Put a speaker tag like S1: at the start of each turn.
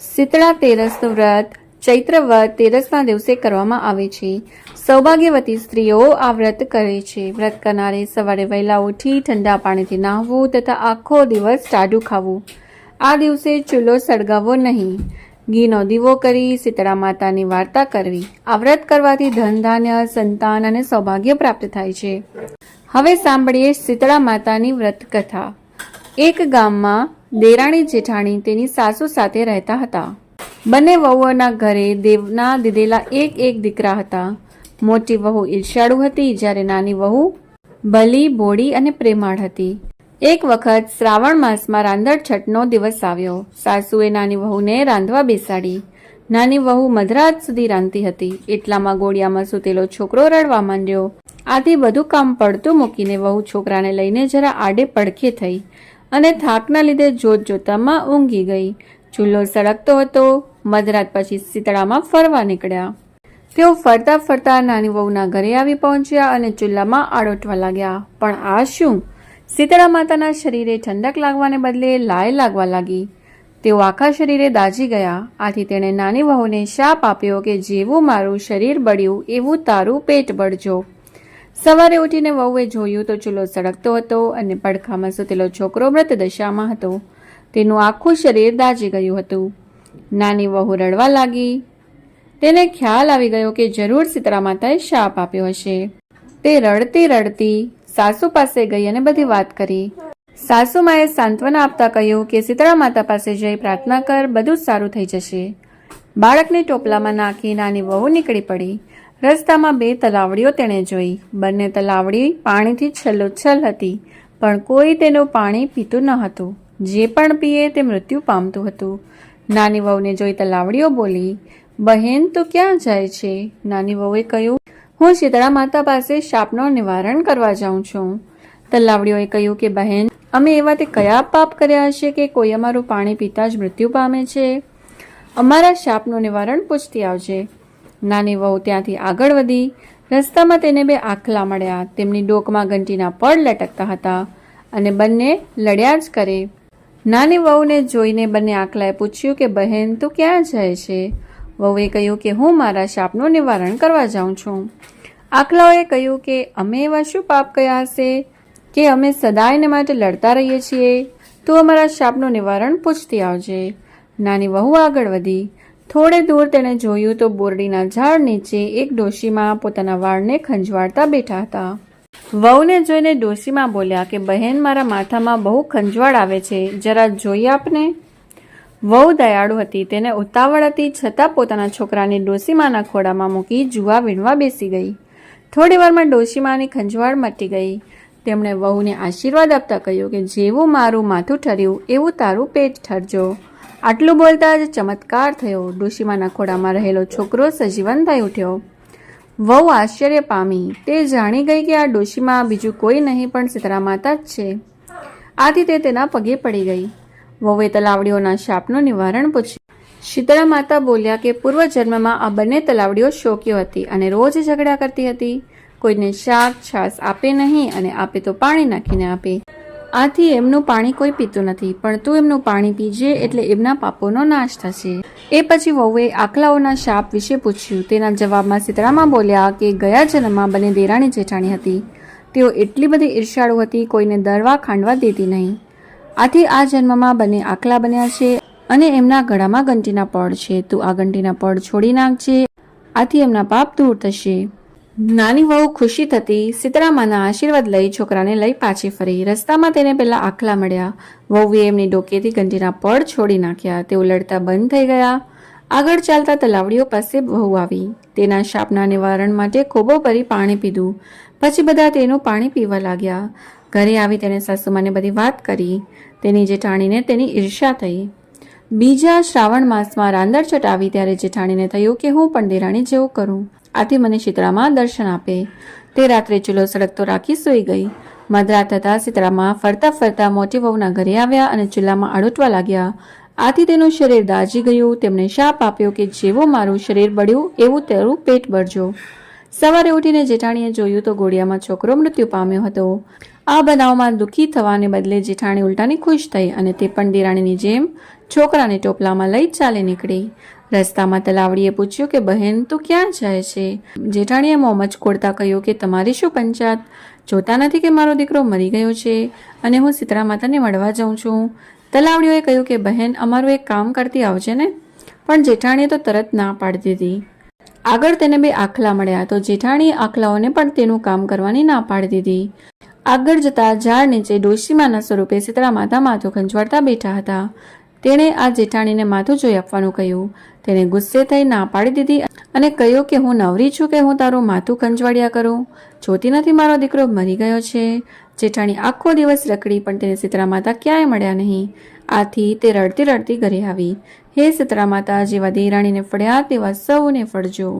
S1: શીતળા તેરસનું વ્રત, ચૈત્ર વ્રત તેરસના દિવસે કરવામાં આવે છે. સૌભાગ્યવતી સ્ત્રીઓ આ વ્રત કરે છે. વ્રત કરનારે સવારે વહેલા ઉઠી ઠંડા પાણીથી નહાવું તથા આખો દિવસ ટાઢું ખાવું. આ દિવસે ચૂલો સળગાવવો નહીં. ઘીનો દીવો કરી શીતળા માતાની વાર્તા કરવી. આ વ્રત કરવાથી ધન, ધાન્ય, સંતાન અને સૌભાગ્ય પ્રાપ્ત થાય છે. હવે સાંભળીએ શીતળા માતાની વ્રત કથા એક ગામમાં દેરાણી જેઠાણી તેની સાસુ સાથે રહેતા હતા. બંને વહુઓના ઘરે દેવના દીધેલા એક એક દીકરા હતા. મોટી વહુ ઈર્ષ્યાળુ હતી, જ્યારે નાની વહુ ભલી બોડી અને પ્રેમાળ હતી. એક વખત શ્રાવણ માસમાં રાંધણ છઠનો દિવસ આવ્યો. સાસુએ નાની વહુને રાંધવા બેસાડી. નાની વહુ મધરાત સુધી રાંધતી હતી. એટલામાં ગોળિયામાં સૂતેલો છોકરો રડવા માંડ્યો. આથી બધું કામ પડતું મૂકીને વહુ છોકરાને લઈને જરા આડે પડખે થઈ. અને થાકના લીધે જોત જોતામાં ઊંઘી ગઈ. ચૂલો સળગતો હતો. મધરાત પછી શીતળામાં ફરવા નીકળ્યા. તેઓ ફરતા ફરતા નાની વહુના ઘરે આવી પહોંચ્યા અને ચૂલામાં આડોટવા લાગ્યા. પણ આ શું? શીતળા માતાના શરીરે ઠંડક લાગવાને બદલે લાય લાગવા લાગી. તેઓ આખા શરીરે દાઝી ગયા. આથી તેણે નાની વહુને શાપ આપ્યો કે, જેવું મારું શરીર બળ્યું, એવું તારું પેટ બળજો. સવારે ઉઠીને વહુએ જોયું તો ચૂલો સળગતો હતો અને પડખામાં સૂતેલો છોકરો મૃત દશામાં હતો. તેનું આખું શરીર દાજી ગયું હતું. નાની વહુ રડવા લાગી. તેને ખ્યાલ આવી ગયો કે જરૂર સીતરા માતાએ શાપ આપ્યો હશે. તે રડતી રડતી સાસુ પાસે ગઈ અને બધી વાત કરી. સાસુમાએ સાંત્વના આપતા કહ્યું કે શીતળા માતા પાસે જઈ પ્રાર્થના કર, બધું જ સારું થઈ જશે. બાળકને ટોપલામાં નાખી નાની વહુ નીકળી પડી. રસ્તામાં બે તલાવડીઓ તેણે જોઈ. બંને તલાવડી પાણીથી છલોછલ હતી, પણ કોઈ તેનું પાણી પીતું ન હતું. જે પણ પીએ તે મૃત્યુ પામતું હતું. નાની વહુને જોઈ તલાવડીઓ બોલી, બહેન, તું ક્યાં જાય છે? નાની વહુએ કહ્યું, હું શીતળા માતા પાસે શાપનો નિવારણ કરવા જાઉં છું. તલાવડીઓએ કહ્યું કે, બહેન, અમે એવા તે કયા પાપ કર્યા હશે કે કોઈ અમારું પાણી પીતા જ મૃત્યુ પામે છે? અમારા શાપનું નિવારણ પૂછતી આવજે. નાની વહુ ત્યાંથી આગળ વધી, રસ્તામાં તેને બે આખલા મળ્યા. તેમની ડોકમાં ઘંટીના પડ લટકતા હતા અને બંને લડ્યા જ કરે. નાની વહુને જોઈને બંને આખલાએ પૂછ્યું કે, બહેન, તું ક્યાં જાય છે? વહુએ કહ્યું કે, હું મારા શાપનું નિવારણ કરવા જાઉં છું. આખલાઓએ કહ્યું કે, અમે એવા શું પાપ કયા હશે કે અમે સદાયને માટે લડતા રહીએ છીએ? તું અમારા શાપનું નિવારણ પૂછતી આવજે. નાની વહુ આગળ વધી થોડે દૂર તેણે જોયું તો બોરડીના ઝાડ નીચે એક ડોશીમાં પોતાના વાળને ખંજવાળતા બેઠા હતા. વહુને જોઈને ડોશીમાં બોલ્યા કે, બહેન, મારા માથામાં બહુ ખંજવાળ આવે છે. જરા જોઈ આપને. વહુ દયાળુ હતી. તેને ઉતાવળ હતી, છતાં પોતાના છોકરાને ડોશીમાના ખોડામાં મૂકી જુવા વીણવા બેસી ગઈ. થોડી વારમાં ડોશીમાની ખંજવાળ મટી ગઈ. તેમણે વહુને આશીર્વાદ આપતા કહ્યું કે, જેવું મારું માથું ઠર્યું, એવું તારું પેટ ઠરજો. આટલું બોલતા જ ચમત્કાર થયો. ડોશીમાના ખોડામાં રહેલો છોકરો સજીવન થઈ ઉઠ્યો. વહુ આશ્ચર્ય પામી. તે જાણી ગઈ કે આ ડોશીમાં બીજું કોઈ નહીં, પણ સીતરા માતા જ છે. આથી તે તેના પગે પડી ગઈ. વહુએ તલાવડીઓના શાપનું નિવારણ પૂછ્યું. શીતળા માતા બોલ્યા કે પૂર્વજન્મમાં આ બંને તલાવડીઓ શોક્યો હતી અને રોજ ઝઘડા કરતી હતી. કોઈને શાક છાશ આપે નહીં અને આપે તો પાણી નાખીને આપે. આથી એમનું પાણી કોઈ પીતું નથી, પણ તું એમનું પાણી પીજે એટલે એમના પાપોનો નાશ થશે. એ પછી વહુએ આકલાઓના શાપ વિશે પૂછ્યું. તેના જવાબમાં સીતરામાં બોલ્યા કે ગયા જન્મમાં બંને દેરાણી જેઠાણી હતી. તેઓ એટલી બધી ઈર્ષાળુ હતી, કોઈને દરવા ખાંડવા દેતી નહીં. આથી આ જન્મમાં બંને આકલા બન્યા છે અને એમના ગળામાં ઘંટીના પડ છે. તું આ ઘંટીના પડ છોડી નાખજે. આથી એમના પાપ દૂર થશે. નાની વહુ ખુશી થતી સીતરામાના આશીર્વાદ લઈ છોકરાને લઈ પાછી ફરી. રસ્તામાં તેને પેલા આખલા મળ્યા. વહુએ એમની ડોકેથી ગંજીના પડ છોડી નાખ્યા. તેઓ લડતા બંધ થઈ ગયા. આગળ ચાલતા તલાવડીઓ પાસે વહુ આવી. તેના શાપના નિવારણ માટે ખોબો ભરી પાણી પીધું. પછી બધા તેનું પાણી પીવા લાગ્યા. ઘરે આવી તેને સાસુમાને બધી વાત કરી. તેની જેઠાણીને તેની ઈર્ષ્યા થઈ. બીજા શ્રાવણ માસમાં રાંદર ચટાવી ત્યારે જેઠાણીને થયું કે હું પણ દેરાણી જેવું કરું. આથી મને શીતળામાં દર્શન આપે. તે રાત્રે ચૂલો સળગતો રાખી સૂઈ ગઈ. મધરાત થતાં શીતળામાં ફરતા ફરતા મોટી વહુના ઘરે આવ્યા અને ચૂલામાં આડોટવા લાગ્યા. આથી તેનું શરીર દાજી ગયું. તેમણે શાપ આપ્યો કે જેવું મારું શરીર બળ્યું, એવું તેરું પેટ બળજો. સવારે ઉઠીને જેઠાણીએ જોયું તો ગોળિયામાં છોકરો મૃત્યુ પામ્યો હતો. આ બનાવમાં દુઃખી થવાને બદલે જેઠાણી ઉલટાની ખુશ થઈ અને તે પણ દેરાણીની જેમ છોકરાને ટોપલામાં લઈ ચાલી નીકળી. રસ્તામાં તલાવડીએ પૂછ્યું કે, બહેન, તું ક્યાં જાય છે? જેઠાણીએ મોં કોડતા કહ્યું કે, તમારી શું પંચાત જોતા નથી કે મારો દીકરો મરી ગયો છે અને હું સીતરા માતાને મળવા જાઉં છું. તલાવડીઓએ કહ્યું કે, બહેન, અમારું એક કામ કરતી આવજે ને. પણ જેઠાણીએ તો તરત ના પાડી દીધી. આગળ તેને બે આખલા મળ્યા તો જેઠાણીએ આખલાઓને પણ તેનું કામ કરવાની ના પાડી દીધી. આગળ જતા ઝાડ નીચે ડોશીમાના સ્વરૂપે સીતળા માતા માથું ખંજવાડતા બેઠા હતા. તેણે આ જેઠાણીને માથું જોઈ આપવાનું કહ્યું. તેણે ગુસ્સે થઈ ના પાડી દીધી અને કહ્યું કે હું નવરી છું કે હું તારું માથું ખંજવાડ્યા કરું. જોતી નથી મારો દીકરો મરી ગયો છે. જેઠાણી આખો દિવસ રખડી પણ તેને શીતળા માતા ક્યાંય મળ્યા નહીં. આથી તે રડતી રડતી ઘરે આવી. હે શીતળા માતા, જેવા દેરાણીને ફળ્યા તેવા સૌને ફળજો.